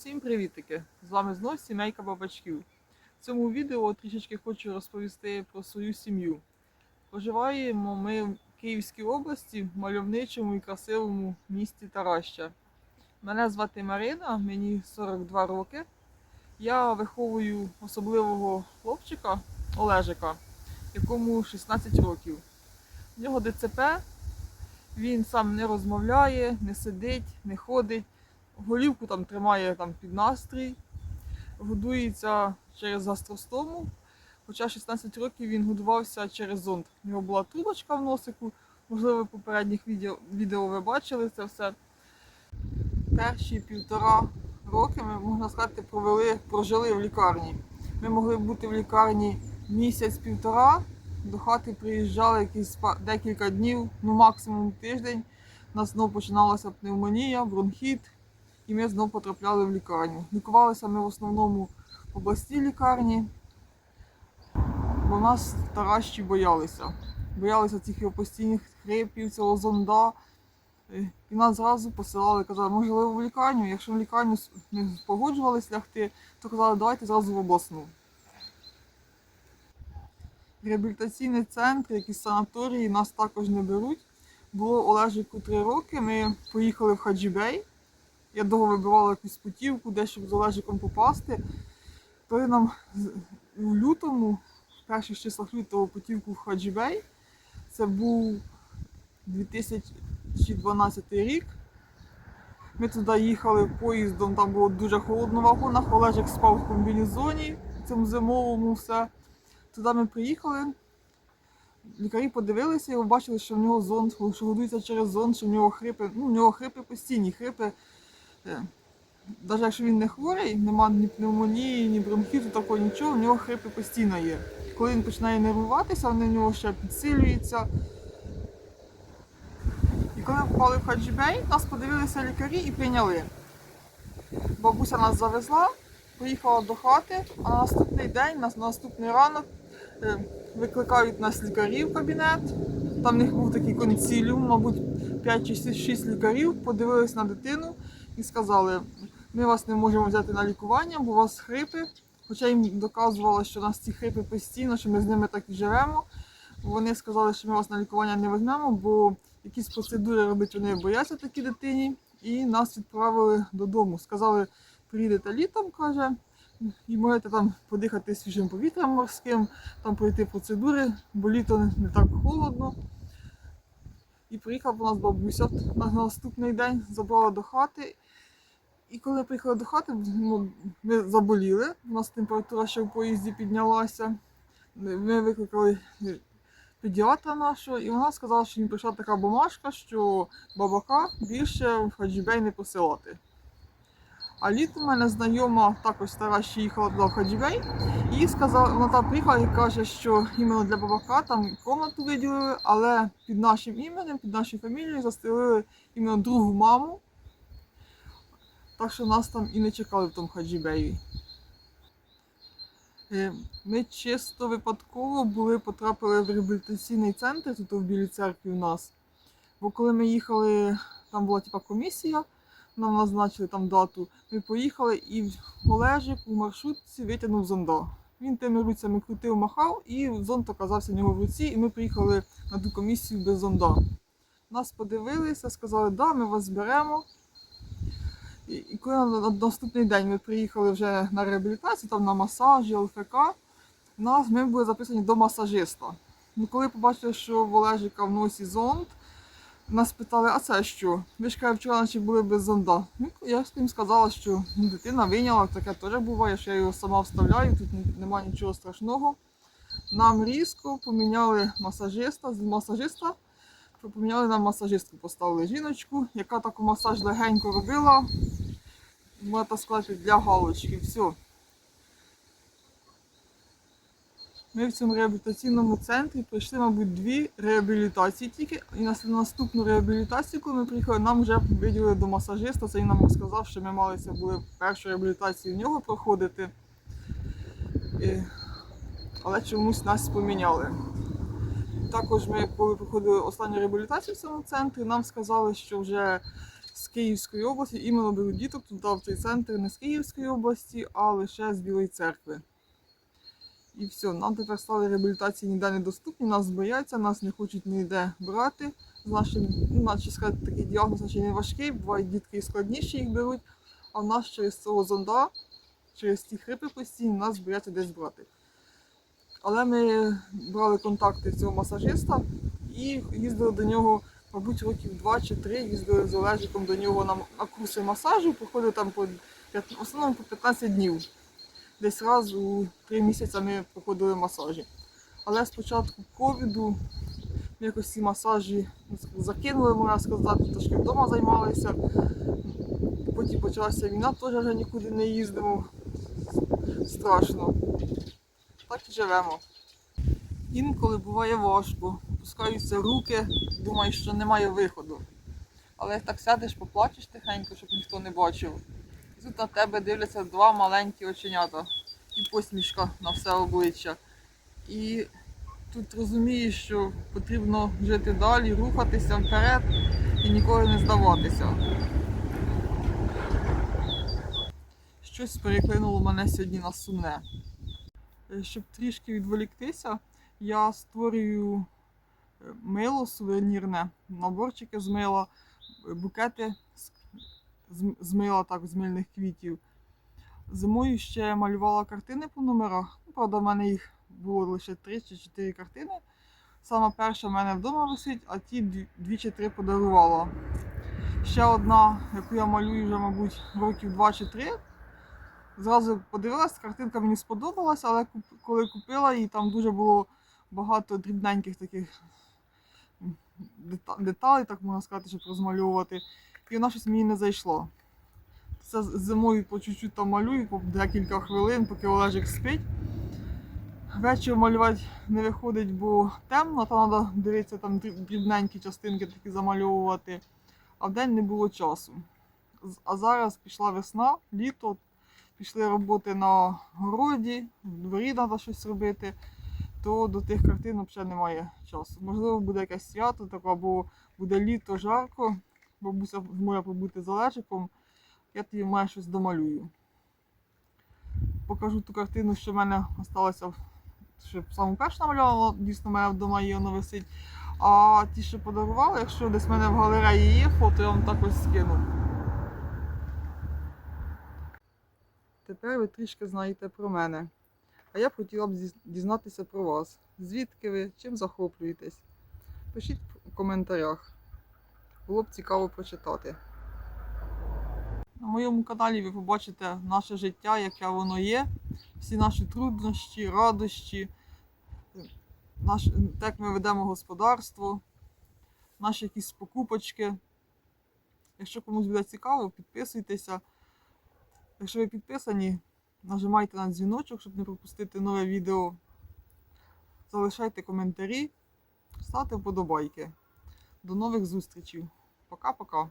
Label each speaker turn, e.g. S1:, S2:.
S1: Всім привітики! З вами знов сімейка бабачків. В цьому відео трішечки хочу розповісти про свою сім'ю. Проживаємо ми в Київській області, в мальовничому і красивому місті Тараща. Мене звати Марина, мені 42 роки. Я виховую особливого хлопчика Олежика, якому 16 років. В нього ДЦП, він сам не розмовляє, не сидить, не ходить голівку там тримає там під настрій, годується через гастростому. Хоча 16 років він годувався через зонд. У нього була трубочка в носику. Можливо, в попередніх відео, відео ви бачили це все. Перші півтора роки ми, можна сказати, провели, прожили в лікарні. Ми могли бути в лікарні місяць-півтора, до хати приїжджали якісь декілька днів, ну максимум тиждень. У нас знову починалася пневмонія, бронхіт, і ми знову потрапляли в лікарню. Лікувалися ми в основному в обласній лікарні, бо нас таращі боялися. Боялися цих його постійних хрипів, цього зонда. І нас зразу посилали, казали, можливо, в лікарню. Якщо в лікарню не погоджувались лягти, то казали, давайте зразу в обласну. Реабілітаційний центр, якісь санаторії нас також не беруть. Було Олежику три роки. Ми поїхали в Хаджібей. Я довго вибивала якусь путівку, де щоб з Олежиком попасти. Коли нам у лютому, в перших числах лютого путівку в Хаджібей, це був 2012 рік. Ми туди їхали поїздом, там було дуже холодно в вагонах, Олежик спав в комбінезоні, в цьому зимовому все. Туди ми приїхали, лікарі подивилися і побачили, що в нього зонд, що годується через зонд, що в нього хрипи, ну, в нього хрипи постійні, хрипи. Навіть якщо він не хворий, немає ні пневмонії, ні бронхіту, такого нічого, в нього хрипи постійно є. Коли він починає нервуватися, вони в нього ще підсилюються. І коли попали в Хаджібей, нас подивилися лікарі і прийняли. Бабуся нас завезла, поїхала до хати, а на наступний день, на наступний ранок е, викликають нас лікарі в кабінет. Там в них був такий консиліум, мабуть, 5 чи 6 лікарів, подивились на дитину і сказали, ми вас не можемо взяти на лікування, бо у вас хрипи. Хоча їм доказувало, що у нас ці хрипи постійно, що ми з ними так і живемо. Вони сказали, що ми вас на лікування не візьмемо, бо якісь процедури робити вони бояться такій дитині, і нас відправили додому. Сказали, приїдете літом, каже, і можете там подихати свіжим повітрям морським, там пройти процедури, бо літо не так холодно. І приїхав у нас бабуся на наступний день, забрала до хати. І коли приїхали до хати, ну, ми заболіли, у нас температура ще в поїзді піднялася. Ми викликали педіатра нашого, і вона сказала, що їм прийшла така бумажка, що бабака більше в Хаджібей не посилати. А літом у мене знайома також стара, що їхала в Хаджібей, і сказала, вона там приїхала і каже, що іменно для бабака там комнату виділили, але під нашим іменем, під нашою фамілією застелили іменно другу маму. Так що нас там і не чекали в тому Хаджібеї. Е, Ми чисто випадково були, потрапили в реабілітаційний центр тут в Білій церкві у нас. Бо коли ми їхали, там була типа комісія, нам назначили там дату. Ми поїхали і Олежик у маршрутці витягнув зонда. Він тими руцями крутив, махав, і зонд оказався в нього в руці, і ми приїхали на ту комісію без зонда. Нас подивилися, сказали, да, ми вас зберемо. І, коли на, на наступний день ми приїхали вже на реабілітацію, там на масажі, ЛФК, нас, ми були записані до масажиста. Ну, коли побачили, що в Олежика в носі зонд, нас питали, а це що? Ви ж каже, вчора наче були без зонда. Ну, я їм сказала, що ну, дитина вийняла, таке теж буває, що я його сама вставляю, тут немає нічого страшного. Нам різко поміняли масажиста, з масажиста поміняли нам масажистку, поставили жіночку, яка таку масаж легенько робила. Можна сказати, для галочки. Все. Ми в цьому реабілітаційному центрі пройшли, мабуть, дві реабілітації тільки. І на наступну реабілітацію, коли ми приїхали, нам вже виділили до масажиста. Це він нам сказав, що ми малися були першу реабілітацію в нього проходити. І- Але чомусь нас поміняли. Також ми, коли проходили останню реабілітацію в цьому центрі, нам сказали, що вже з Київської області, іменно беруть діток туди в цей центр не з Київської області, а лише з Білої церкви. І все, нам тепер стали реабілітації ніде недоступні, нас бояться, нас не хочуть ніде брати. З нашим, ну, наче сказати, такий діагноз наче не важкий, бувають дітки і складніші їх беруть, а в нас через цього зонда, через ті хрипи постійні, нас бояться десь брати. Але ми брали контакти цього масажиста і їздили до нього, мабуть, років два чи три, їздили з Олежиком до нього на, курси масажу, проходили там по, в основному по 15 днів. Десь раз у три місяці ми проходили масажі. Але з початку ковіду ми якось ці масажі ну, закинули, можна сказати, трошки вдома займалися. Потім почалася війна, теж вже нікуди не їздимо. Страшно. Так і живемо. Інколи буває важко, опускаються руки, думаєш, що немає виходу. Але як так сядеш, поплачеш тихенько, щоб ніхто не бачив. І тут на тебе дивляться два маленькі оченята і посмішка на все обличчя. І тут розумієш, що потрібно жити далі, рухатися вперед і ніколи не здаватися. Щось переклинуло мене сьогодні на сумне. Щоб трішки відволіктися, я створюю е, мило сувенірне, наборчики з мила, букети з, мила, так, з мильних квітів. Зимою ще малювала картини по номерах. Ну, Правда, в мене їх було лише три чи чотири картини. Сама перша в мене вдома висить, а ті дві, чи три подарувала. Ще одна, яку я малюю вже, мабуть, років два чи три. Зразу подивилась, картинка мені сподобалася, але коли купила її, там дуже було багато дрібненьких таких деталей, так можна сказати, щоб розмальовувати. І вона щось мені не зайшла. Це зимою по чуть-чуть там малюю, по декілька хвилин, поки Олежик спить. Ввечері малювати не виходить, бо темно, там треба дивитися там дрібненькі частинки такі замальовувати. А вдень не було часу. А зараз пішла весна, літо, пішли роботи на городі, в дворі треба щось робити, то до тих картин взагалі немає часу. Можливо, буде якесь свято, таке, або буде літо, жарко, бабуся зможе побути з Олежиком, я тоді маю щось домалюю. Покажу ту картину, що в мене залишилася, що саму першу намалювала, дійсно в вдома її воно висить. А ті, що подарували, якщо десь в мене в галереї є фото, я вам також скину. Тепер ви трішки знаєте про мене. А я б хотіла б дізнатися про вас. Звідки ви, чим захоплюєтесь? Пишіть в коментарях. Було б цікаво прочитати. На моєму каналі ви побачите наше життя, яке воно є, всі наші труднощі, радощі, наш, як ми ведемо господарство, наші якісь покупочки. Якщо комусь буде цікаво, підписуйтеся. Якщо ви підписані, нажимайте на дзвіночок, щоб не пропустити нове відео. Залишайте коментарі, ставте вподобайки. До нових зустрічей. Пока-пока.